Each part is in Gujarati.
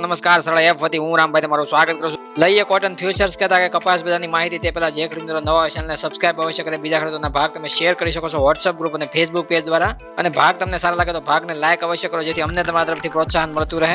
નમસ્કાર, સરળ એફ વતી હું રામભાઈ તમારું સ્વાગત કરું છું. લઈએ કોટન ફ્યુચર્સ કહેતા કે કપાસ બજારની માહિતી તે પહેલા જે ખેડૂતો નવા ચેનલને સબસ્ક્રાઇબ અવશ્ય કરે બીજા ખેડૂતોના ભાગ તમે શેર કરી શકો છો વોટ્સઅપ ગ્રુપ અને ફેસબુક પેજ દ્વારા. અને ભાગ તમને સારા લાગે તો ભાગને લાઇક અવશ્ય કરો જેથી અમને તમારા તરફથી પ્રોત્સાહન મળતું રહે.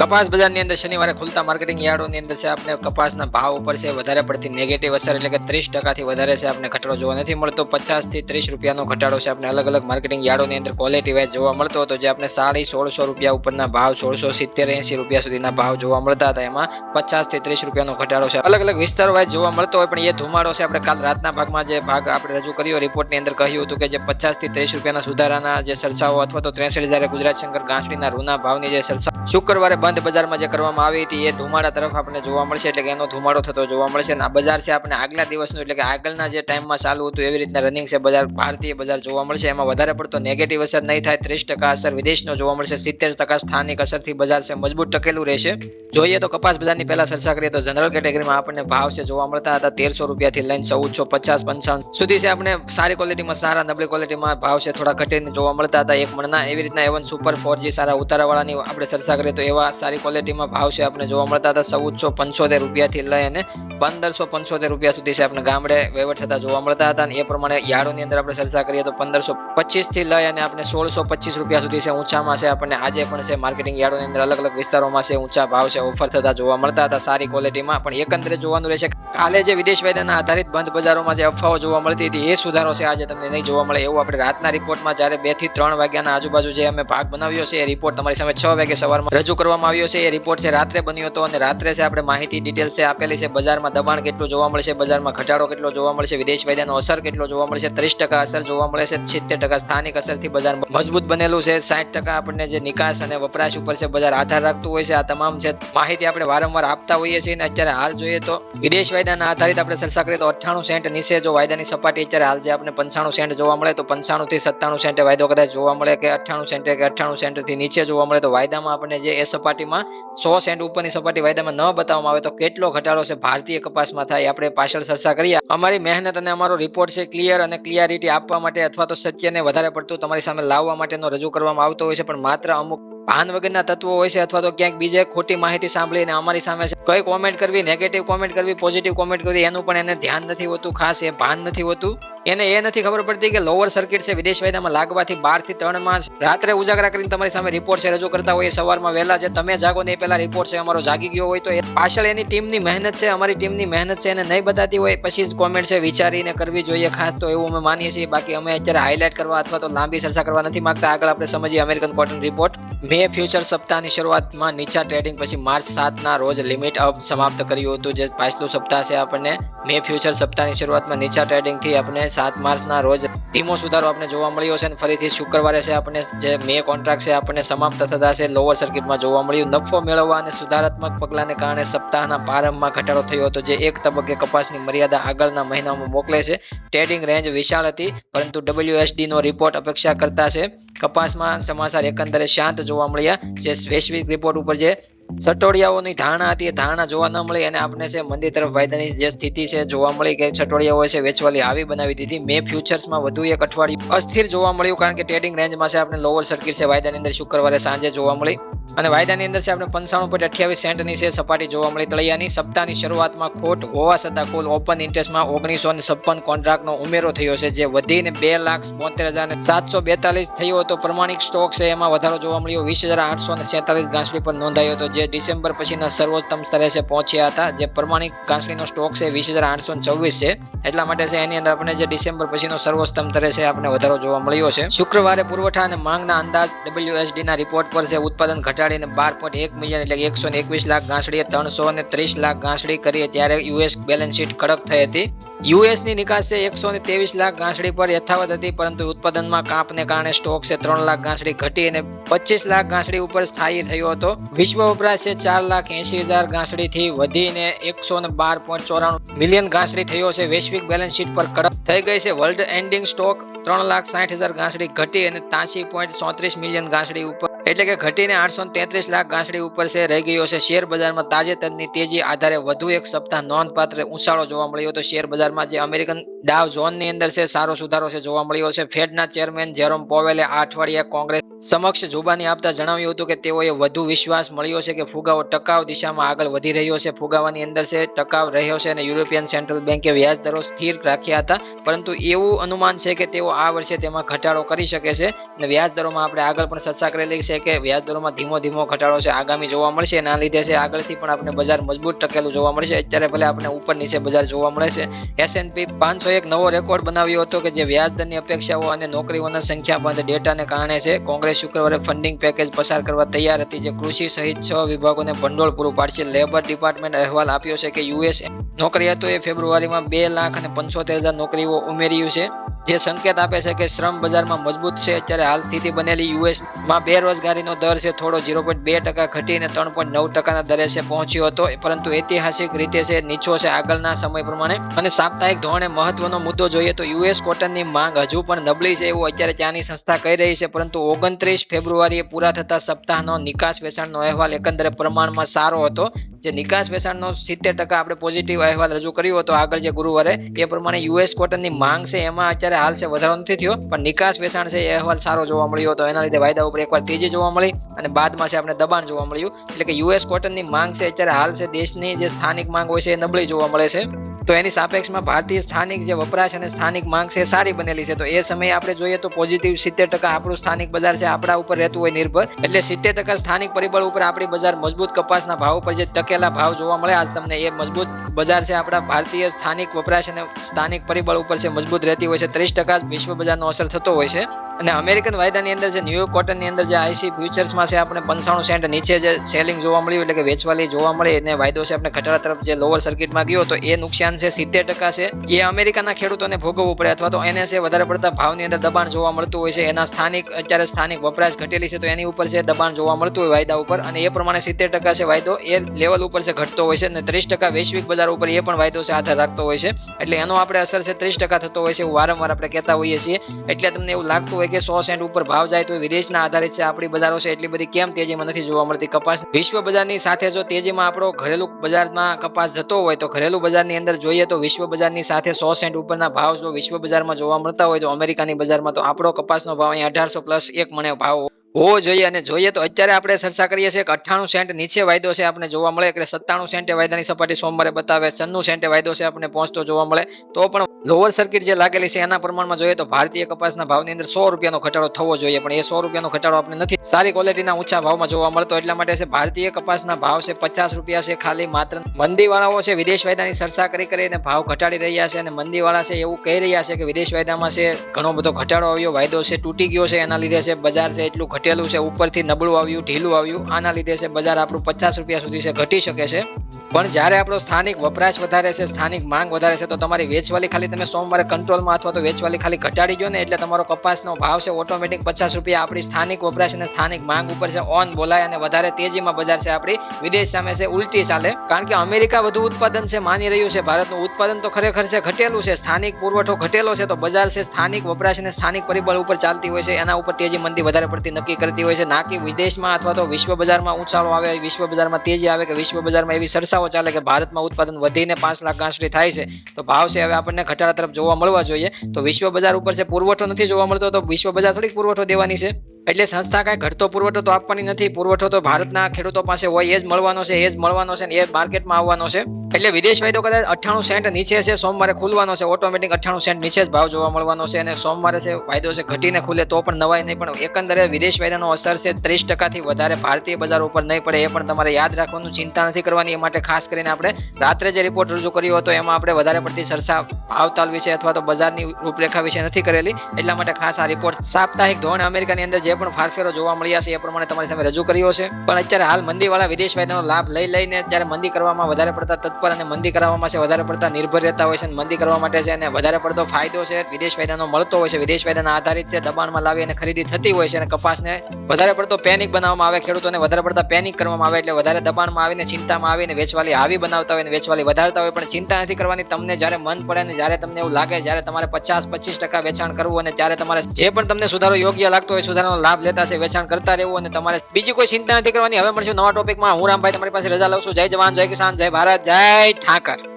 કપાસ બજારની અંદર શનિવારે ખુલતા માર્કેટિંગ યાર્ડોની અંદર છે આપણે કપાસના ભાવ ઉપર છે વધારે પડતી નેગેટિવ અસર એટલે કે ત્રીસ ટકાથી વધારે છે આપણે ઘટાડો જોવા નથી મળતો. પચાસથી ત્રીસ રૂપિયાનો ઘટાડો છે આપણે અલગ અલગ માર્કેટિંગ યાર્ડોની અંદર ક્વોલિટી વાઇઝ જોવા મળતો હતો. જે આપણે સાડી સોળસો રૂપિયા ઉપરના ભાવ, સોળસો સિત્તેર, એંસી રૂપિયા સુધીના ભાવ જોવા મળતા હતા. એમાં પચાસથી ત્રીસ રૂપિયાનો ઘટાડો છે. અલગ અલગ વિસ્તાર વાઇઝ જોવા મળતો હોય પણ એ ધુમાડો છે. આપણે કાલ રાતના ભાગમાં જે ભાગ આપણે રજૂ કર્યો રિપોર્ટની અંદર કહ્યું હતું કે જે પચાસથી ત્રીસ રૂપિયાના સુધારાના જે સરસાઓ અથવા તો ત્રેસઠ હજાર ગુજરાત શંકર ગાંસડીના રૂના ભાવની જે સરસા શુક્રવારે બંધ બજારમાં જે કરવામાં આવી હતી એ ધુમાડા તરફ આપણે જોવા મળશે. એટલે કે એનો ધુમાડો થતો જોવા મળશે અને આ બજાર છે આપણે આગલા દિવસનું, એટલે કે આગળના જે ટાઈમમાં ચાલુ હતું એવી રીતના રનિંગ છે બજાર, ભારતીય બજાર જોવા મળશે. એમાં વધારે પડતો નેગેટિવ અસર નહીં થાય. ત્રીસ ટકા અસર વિદેશનો જોવા મળશે. સિત્તેર ટકા સ્થાનિક અસરથી બજાર છે મજબૂત ટકેલું રહેશે. જોઈએ તો કપાસ બજારની પહેલા ચર્ચા કરીએ તો જનરલ કેટેગરીમાં આપણને ભાવ છે જોવા મળતા હતા તેરસો રૂપિયાથી લઈને ચૌદસો પચાસ પંચાવન સુધી છે આપણે સારી ક્વોલિટીમાં સારા નબળી ક્વોલિટીમાં ભાવ છે થોડા ઘટીને જોવા મળતા હતા. એક મણના એવી રીતના એવન સુપર ફોર જી સારા ઉતારાવાળાની આપણે ચર્ચા કરીએ તો એવા સારી ક્વોલિટીમાં ભાવ છે. આપણે જોવા મળતા હતા ચૌદસો પંચોતેર રૂપિયાથી લઈ અને પંદરસો પંચોતેર રૂપિયા સુધી છે આપણે ગામડે વહીવટ થતા જોવા મળતા હતા. અને એ પ્રમાણે યાર્ડોની અંદર આપણે ચર્ચા કરીએ તો પંદરસો પચીસથી લઈ અને આપણે સોળસો પચીસ રૂપિયા સુધી છે ઊંચામાં છે. આપણને આજે પણ છે માર્કેટિંગ યાર્ડોની અંદર અલગ અલગ વિસ્તારોમાં છે ઊંચા ભાવ છે ઓફર થતા જોવા મળતા હતા સારી ક્વોલિટીમાં પણ એકંદરે જોવાનું રહેશે કાલે જે વિદેશ વાયદાના આધારિત બંધ બજારોમાં જે અફવાઓ જોવા મળતી હતી એ સુધારો છે આજે તમને નહીં જોવા મળે એવું આપણે રાતના રિપોર્ટમાં જ્યારે બેથી ત્રણ વાગ્યાના આજુબાજુ જે અમે ભાગ બનાવ્યો છે એ રિપોર્ટ તમારી સામે છ વાગે સવારમાં રજૂ કરવામાં આવ્યો છે. એ રિપોર્ટ છે રાત્રે બન્યો હતો અને રાત્રે છે આપણે માહિતી ડિટેલ્સ આપેલી છે, બજારમાં દબાણ કેટલું જોવા મળશે બજારમાં ઘટાડો કેટલો જોવા મળશે વિદેશ વાયદાનો અસર કેટલો જોવા મળશે ત્રીસ ટકા અસર જોવા મળે છે, સિત્તેર ટકા સ્થાનિક અસરથી બજાર મજબૂત બનેલું છે. સાઠ ટકા આપણને જે નિકાસ અને વપરાશ ઉપર છે, બજાર આધાર રાખતું હોય છે. આ તમામ છે માહિતી આપણે વારંવાર આપતા હોઈએ છીએ અને અત્યારે હાલ જોઈએ તો વિદેશ વાયદાના આધારિત આપણે ચર્ચા કરીએ તો અઠ્ઠાણું સેન્ટ નીચે જો વાયદાની સપાટી અત્યારે હાલ જે આપણે પંચાણું સેન્ટ જોવા મળે તો પંચાણું થી સત્તાણું સેન્ટે વાયદો કદાચ જોવા મળે કે અઠ્ઠાણું સેન્ટે કે અઠ્ઠાણું સેન્ટથી નીચે જોવા મળે તો વાયદામાં આપણને જે એ સપાટીમાં સો સેન્ટ ઉપરની સપાટી વાયદામાં ન બતાવવામાં આવે તો કેટલો ઘટાડો છે ભારતીય કપાસમાં થાય, આપણે પાછળ ચર્ચા કરીએ. અમારી મહેનત અને અમારો રિપોર્ટ છે ક્લિયર અને ક્લિયરિટી આપવા માટે અથવા તો સત્યને વધારે પડતું તમારી સામે લાવવા માટેનો રજૂ કરવામાં આવતો હોય છે, પણ માત્ર અમુક ભાન વગરના તત્વો હોય છે અથવા તો ક્યાંક બીજે ખોટી માહિતી સાંભળીને અમારી સામે કઈ કોમેન્ટ કરવી નેગેટિવ કોમેન્ટ કરવી પોઝિટિવ કોમેન્ટ કરવી, એનું પણ એને ધ્યાન નથી હોતું, ખાસ એ ભાન નથી હોતું. એને એ નથી ખબર પડતી કે લોઅર સર્કિટ છે, વિદેશ વાયદામાં લાગવાથી બારથી ત્રણમાં રાત્રે ઉજાગરા કરીને તમારી સામે રિપોર્ટ છે, રજૂ કરતા હોય સવારમાં વહેલા છે તમે જાગો ને એ પહેલા રિપોર્ટ છે, અમારો જાગી ગયો હોય તો એ પાછળ એની ટીમની મહેનત છે, અમારી ટીમની મહેનત છે, એને નહીં બતાતી હોય, પછી જ કોમેન્ટ છે, વિચારીને કરવી જોઈએ ખાસ તો એવું અમે માનીએ છીએ. બાકી અમે અત્યારે હાઇલાઇટ કરવા અથવા તો લાંબી ચર્ચા કરવા નથી માંગતા. આગળ આપણે સમજીએ American cotton report May future સપ્તાહની શરૂઆતમાં નીચા ટ્રેડિંગ પછી માર્ચ સાતના રોજ લિમિટ અપ સમાપ્ત કર્યું હતું. જે પાછલું સપ્તાહ છે આપણને. મે ફ્યુચર સપ્તાહની શરૂઆતમાં નીચા ટ્રેડિંગથી આપણે સાત માર્ચના રોજ ધીમો સુધારો આપણે જોવા મળ્યો છે અને ફરીથી શુક્રવારે છે આપણને જે મે કોન્ટ્રાક્ટ છે આપણને સમાપ્ત થતા છે. લોઅર સર્કિટમાં જોવા મળ્યું. નફો મેળવવા અને સુધારાત્મક પગલાંને કારણે સપ્તાહના પ્રારંભમાં ઘટાડો થયો હતો, જે એક તબક્કે કપાસની મર્યાદા આગળના મહિનામાં મોકલે છે. ટ્રેડિંગ રેન્જ વિશાળ હતી, પરંતુ ડબલ્યુએસડીનો રિપોર્ટ અપેક્ષા કરતા છે. કપાસમાં સમાચાર એકંદરે શાંત જોવા મળ્યા. જે વૈશ્વિક રિપોર્ટ ઉપર જે સટોડિયાઓની ધારણા હતી. ધારણા જોવા ન મળી અને આપણે છે મંદિર તરફ વાયદાની જે સ્થિતિ છે જોવા મળી કે સટોડિયાઓ છે વેચવાલી આવી બનાવી દીધી. મે ફ્યુચર્સમાં વધુ એક અઠવાડિયું અસ્થિર જોવા મળ્યું કારણ કે ટ્રેડિંગ રેન્જમાં છે આપણે લોઅર સર્કિટ છે વાયદાની અંદર શુક્રવારે સાંજે જોવા મળી. અને વાયદાની અંદર છે આપણે પંચાણું પોઈન્ટ અઠ્યાવીસ સેન્ટની છે સપાટી જોવા મળી. તળિયાની સપ્તાહની શરૂઆતમાં ખોટ હોવા છતાં કુલ ઓપન ઇન્ટરેસ્ટમાં ઓગણીસો ને છપ્પન કોન્ટ્રાક્ટનો ઉમેરો થયો છે, જે વધીને બે લાખ બોતેર હજાર સાતસો બેતાલીસ થયો હતો. પ્રમાણિક સ્ટોક છે એમાં વધારો જોવા મળ્યો. વીસ હજાર આઠસો ને સેતાલીસ ગાંસડી પર નોંધાયો હતો, જે ડિસેમ્બર પછીના સર્વોત્તમ સ્તરે છે પહોંચ્યા હતા. જે પ્રમાણિક ગાંસડીનો સ્ટોક છે વીસ હજાર આઠસો ને ચોવીસ છે. એટલા માટે છે એની અંદર આપણે જે ડિસેમ્બર પછીનો સર્વોત્તમ સ્તરે છે આપણે વધારો જોવા મળ્યો છે. શુક્રવારે પુરવઠા અને માંગના અંદાજ WSD ના રિપોર્ટ પર છે ઉત્પાદન ઘટાડીને બાર પોઈન્ટ એક મિલિયન એટલે એકસો એકવીસ લાખ ગાંસડીએ ત્રણસો ને ત્રીસ લાખ ગાંસડી કરી ત્યારે યુએસ બેલેન્સ શીટ કડક થઈ હતી. યુએસની નિકાસ છે એકસો ને ત્રેવીસ લાખ ગાંસડી પર યથાવત હતી, પરંતુ ઉત્પાદનમાં કાપને કારણે સ્ટોક છે ત્રણ લાખ ગાંસડી ઘટી અને પચીસ લાખ ગાંસડી ઉપર સ્થાયી થયો હતો. વિશ્વ વપરાશ છે, ચાર લાખ એસી હજાર ઘાસડીથી વધીને એકસો ને બાર પોઈન્ટ ચોરાણું મિલિયન ઘાસડી થયો છે. વૈશ્વિક બેલેન્સ શીટ પર કડક થઈ ગઈ છે. વર્લ્ડ એન્ડિંગ સ્ટોક ત્રણ લાખ સાઠ હજાર ઘાસડી ઘટી અને ત્યાસી પોઈન્ટ ચોત્રીસ મિલિયન ઘાસડી ઉપર, એટલે કે ઘટીને આઠસો તેત્રીસ લાખ ગાંસડી ઉપર છે, રહી ગયો છે. શેર બજારમાં તાજેતરની તેજી આધારે વધુ એક સપ્તાહ નોંધપાત્ર ઉછાળો જોવા મળ્યો હતો. શેર બજારમાં જે અમેરિકન ડાવ ઝોનની અંદર છે, સારો સુધારો છે, જોવા મળ્યો છે. ફેડના ચેરમેન જેરોમ પોવેલે આ અઠવાડિયે કોંગ્રેસ સમક્ષ જુબાની આપતા જણાવ્યું હતું કે તેઓએ વધુ વિશ્વાસ મળ્યો છે કે ફુગાવો ટકાવ દિશામાં આગળ વધી રહ્યો છે. ફુગાવાની અંદર છે ટકાવ રહ્યો છે અને યુરોપિયન સેન્ટ્રલ બેન્કે વ્યાજ દરો સ્થિર રાખ્યા હતા. પરંતુ એવું અનુમાન છે કે તેઓ આ વર્ષે તેમાં ઘટાડો કરી શકે છે અને વ્યાજ દરોમાં આપણે આગળ પણ ચર્ચા કરેલી છે કે વ્યાજ દરોમાં ધીમો ધીમો ઘટાડો છે આગામી જોવા મળશે એના લીધે છે આગળથી પણ આપણે બજાર મજબૂત ટકેલું જોવા મળશે. અત્યારે ભલે આપણે ઉપર નીચે બજાર જોવા મળે છે. એસએનપી પાંચસો એક નવો રેકોર્ડ બનાવ્યો હતો કે જે વ્યાજ દરની અપેક્ષાઓ અને નોકરીઓના સંખ્યાબંધ ડેટાને કારણે છે. કોંગ્રેસ શુક્રવારે ફંડિંગ પેકેજ પસાર કરવા તૈયાર હતી, જે કૃષિ સહિત છ વિભાગોને ભંડોળ પૂરું પાડશે. લેબર ડિપાર્ટમેન્ટ અહેવાલ આપ્યો છે કે યુએસ નોકરીયાતોએ ફેબ્રુઆરીમાં બે લાખ અને પંચોતેર હજાર નોકરીઓ ઉમેર્યું છે. જે સંકેત આપે છે કે શ્રમ બજારમાં મજબૂત છે, અત્યારે હાલ સ્થિતિ બનેલી યુએસમાં બેરોજગારીનો દર છે થોડો ઝીરો પોઈન્ટ બે ટકા ઘટીને ત્રણ પોઈન્ટ નવ ટકાના દરે છે પહોંચ્યો હતો, પરંતુ ઐતિહાસિક રીતે છે, નીચો છે આગળના સમય પ્રમાણે. અને સાપ્તાહિક ધોરણે મહત્વનો મુદ્દો જોઈએ તો યુએસ કોટનની માંગ હજુ પણ નબળી છે એવું અત્યારે ત્યાંની સંસ્થા કહી રહી છે, પરંતુ ઓગણત્રીસ ફેબ્રુઆરીએ પૂરા થતા સપ્તાહનો નિકાસ વેચાણનો અહેવાલ એકંદરે પ્રમાણમાં સારો હતો. જે નિકાસ વેચાણનો સિત્તેર ટકા આપણે પોઝિટિવ અહેવાલ રજૂ કર્યો હતો આગળ જે ગુરુવારે એ પ્રમાણે યુએસ કોટનની માંગ છે એમાં અત્યારે હાલ છે વધારો નથી થયો પણ નિકાસ વેચાણ છે એ અહેવાલ સારો જોવા મળ્યો હતો. એના લીધે વાયદા ઉપર એકવાર તેજી જોવા મળી અને બાદમાં છે આપણે દબાણ જોવા મળ્યું. એટલે કે યુએસ કોટનની માંગ છે અત્યારે હાલ છે દેશની જે સ્થાનિક માંગ હોય છે એ નબળી જોવા મળે છે. તો એની સાપેક્ષમાં ભારતીય સ્થાનિક જે વપરાશ અને સ્થાનિક માંગ છે એ સારી બનેલી છે. તો એ સમયે આપણે જોઈએ તો પોઝિટિવ સિત્તેર ટકા આપણું સ્થાનિક બજાર છે આપણા ઉપર રહેતું હોય નિર્ભર. એટલે સિત્તેર ટકા સ્થાનિક પરિબળ ઉપર આપણી બજાર મજબૂત કપાસના ભાવ ઉપર જે ટકેલા ભાવ જોવા મળે. આજ તમને એ મજબૂત બજાર છે આપણા ભારતીય સ્થાનિક વપરાશ અને સ્થાનિક પરિબળ ઉપર છે, મજબૂત રહેતી હોય છે. ત્રીસ ટકા વિશ્વ બજારનો અસર થતો હોય છે. અને અમેરિકન વાયદાની અંદર જે ન્યુયોર્ક કોટનની અંદર જે આઈસી ફ્યુચર્સમાં છે, આપણે પંચાણું સેન્ટ નીચે જે સેલિંગ જોવા મળ્યું, એટલે કે વેચવાલી જોવા મળે અને વાયદો છે આપણે ઘટાડા તરફ જે લોઅર સર્કિટમાં ગયો, તો એ નુકસાન છે સિત્તેર ટકા છે. એ અમેરિકાના ખેડૂતોને ભોગવવું પડે અથવા તો એને છે વધારે પડતા ભાવની અંદર દબાણ જોવા મળતું હોય છે. એના સ્થાનિક, અત્યારે સ્થાનિક વપરાશ ઘટેલી છે, તો એની ઉપર છે દબાણ જોવા મળતું હોય વાયદા ઉપર, અને એ પ્રમાણે સિત્તેર ટકા છે વાયદો, એ લેવલ ઉપર છે, ઘટતો હોય છે અને ત્રીસ ટકા વૈશ્વિક બજાર ઉપર એ પણ વાયદો છે આધાર રાખતો હોય છે. એટલે એનો આપણે અસર છે, ત્રીસ ટકા થતો હોય છે એવું વારંવાર આપણે કહેતા હોઈએ છીએ. એટલે તમને એવું લાગતું હોય કે સો સેન્ટ ઉપર ભાવ જાય તો વિદેશના આધારિત છે, આપણી બજારો છે, એટલી બધી કેમ તેજીમાં નથી જોવા મળતી. કપાસ વિશ્વ બજારની સાથે જો તેજીમાં આપણો ઘરેલું બજારમાં કપાસ જતો હોય તો ઘરેલું બજારની અંદર જોઈએ તો વિશ્વ બજારની સાથે સો સેન્ટ ઉપરના ભાવ જો વિશ્વ બજારમાં જોવા મળતા હોય તો અમેરિકાની બજારમાં તો આપણો કપાસનો ભાવ અહીંયા અઢારસો પ્લસ એક મણે ભાવ હોવો જોઈએ અને જોઈએ તો અત્યારે આપણે ચર્ચા કરીએ છીએ કે અઠ્ઠાણું સેન્ટ નીચે વાયદો છે આપણે જોવા મળે. એટલે સત્તાણું સેન્ટે વાયદાની સપાટી સોમવારે બતાવે. છન્નું સેન્ટે વાયદો છે આપણે પહોંચતો જોવા મળે. તો પણ લોઅર સર્કિટ જે લાગેલી છે, એના પ્રમાણમાં જોઈએ તો ભારતીય કપાસના ભાવની અંદર સો રૂપિયાનો ઘટાડો થવો જોઈએ, પણ એ સો રૂપિયાનો ઘટાડો આપણે નથી. સારી ક્વોલિટીના ઊંચા ભાવમાં જોવા મળતો એટલા માટે છે, ભારતીય કપાસના ભાવ છે પચાસ રૂપિયા છે ખાલી માત્ર. મંદીવાળાઓ છે, વિદેશ વાયદાની ચર્ચા કરી કરીને ભાવ ઘટાડી રહ્યા છે અને મંદીવાળા છે એવું કહી રહ્યા છે કે વિદેશ વાયદામાં છે, ઘણો બધો ઘટાડો આવ્યો, વાયદો છે તૂટી ગયો છે, એના લીધે છે બજાર છે એટલું ઘટેલું છે, ઉપરથી નબળું આવ્યું, ઢીલું આવ્યું, આના લીધે છે બજાર આપણું પચાસ રૂપિયા સુધી છે, ઘટી શકે છે. પણ જ્યારે આપણો સ્થાનિક વપરાશ વધારે છે, સ્થાનિક માંગ વધારે છે, તો તમારી વેચવાલી ખાલી તમે સોમવારે કંટ્રોલમાં અથવા તો વેચવાલી ખાલી ઘટાડી ગયો ને એટલે તમારો કપાસનો ભાવ છે ઓટોમેટિક પચાસ રૂપિયા. આપણી સ્થાનિક વપરાશ અને સ્થાનિક માંગ ઉપર છે ઓન બોલાય અને વધારે તેજીમાં બજાર છે આપણી વિદેશ સામે છે, ઉલટી ચાલે. કારણ કે અમેરિકા વધુ ઉત્પાદન છે, માની રહ્યું છે, ભારતનું ઉત્પાદન તો ખરેખર છે, ઘટેલું છે. સ્થાનિક પુરવઠો ઘટેલો છે, તો બજાર છે, સ્થાનિક વપરાશ અને સ્થાનિક પરિબળ ઉપર ચાલતી હોય છે, એના ઉપર તેજી મંદી વધારે પડતી નક્કી કરતી હોય છે. ના કે વિદેશમાં અથવા તો વિશ્વ બજારમાં ઉછાળો આવે વિશ્વ બજારમાં તેજી આવે કે વિશ્વ બજારમાં એવી સરસાઓ ચાલે કે ભારતમાં ઉત્પાદન વધીને પાંચ લાખ ગાંસડી થાય છે. તો ભાવ છે, હવે આપણને ઘટાડા તરફ જોવા મળવા જોઈએ. તો વિશ્વ બજાર ઉપર છે પુરવઠો નથી જોવા મળતો, તો વિશ્વ બજાર થોડીક પુરવઠો દેવાની છે. એટલે સંસ્થા કાંઈ ઘટતો પુરવઠો તો આપવાની નથી. પુરવઠો તો ભારતના ખેડૂતો પાસે હોય, એ જ મળવાનો છે, એ જ મળવાનો છે ને એ માર્કેટમાં આવવાનો છે. એટલે વિદેશ વાયદો કદાચ અઠ્ઠાણું સેન્ટ નીચે છે, સોમવારે ખુલવાનો છે, ઓટોમેટિક અઠ્ઠાણું સેન્ટ નીચે જ ભાવ જોવા મળવાનો છે અને સોમવારે છે, વાયદો છે, ઘટીને ખુલે તો પણ નવાય નહીં. પણ એકંદરે વિદેશ વાયદાનો અસર છે, ત્રીસ ટકાથી વધારે ભારતીય બજાર ઉપર નહીં પડે, એ પણ તમારે યાદ રાખવાનું, ચિંતા નથી કરવાની. એ માટે ખાસ કરીને આપણે રાત્રે જે રિપોર્ટ રજૂ કર્યો હતો, એમાં આપણે વધારે પડતી ચર્ચા ભાવતાલ વિશે અથવા તો બજારની રૂપરેખા વિશે નથી કરેલી. એટલા માટે ખાસ આ રિપોર્ટ સાપ્તાહિક ધોરણ અમેરિકાની અંદર જે પણ ફારફેરો જોવા મળ્યા છે, એ પ્રમાણે તમારી સામે રજૂ કર્યો છે. પણ અત્યારે હાલ મંદીવાળા વિદેશ વાયદાનો લાભ લઈ લઈને અત્યારે મંદી કરવામાં વધારે પડતા તત્પર અને મંદી કરવામાં છે, વધારે પડતા નિર્ભર રહેતા હોય છે મંદી કરવા માટે છે અને વધારે પડતો ફાયદો છે, વિદેશ વાયદાનો મળતો હોય છે, વિદેશ વાયદાના આધારિત છે, દબાણમાં લાવી અને ખરીદી થતી હોય છે અને કપાસને વધારે પડતો પેનિક બનાવવામાં આવે, ખેડૂતોને વધારે પડતા પેનિક કરવામાં આવે એટલે વધારે દબાણમાં આવીને ચિંતામાં આવીને વેચવાલી આવી બનાવતા હોય અને વેચવાલી વધારતા હોય, પણ ચિંતા નથી કરવાની, તમને જ્યારે મન પડે અને જ્યારે તમને એવું લાગે, જ્યારે તમારે પચાસ પચીસ ટકા વેચાણ કરવું અને ત્યારે તમારે જે પણ તમને સુધારો યોગ્ય લાગતો હોય, સુધારાનો લાભ લેતા છે, વેચાણ કરતા રહેવું અને તમારે બીજી કોઈ ચિંતા નથી કરવાની. હવે મળશું નવા ટોપિકમાં હું રામભાઈ, તમારી પાસે રજા લઉં છું. જય જવાન, જય કિસાન, જય ભારત, જય ઠાકર.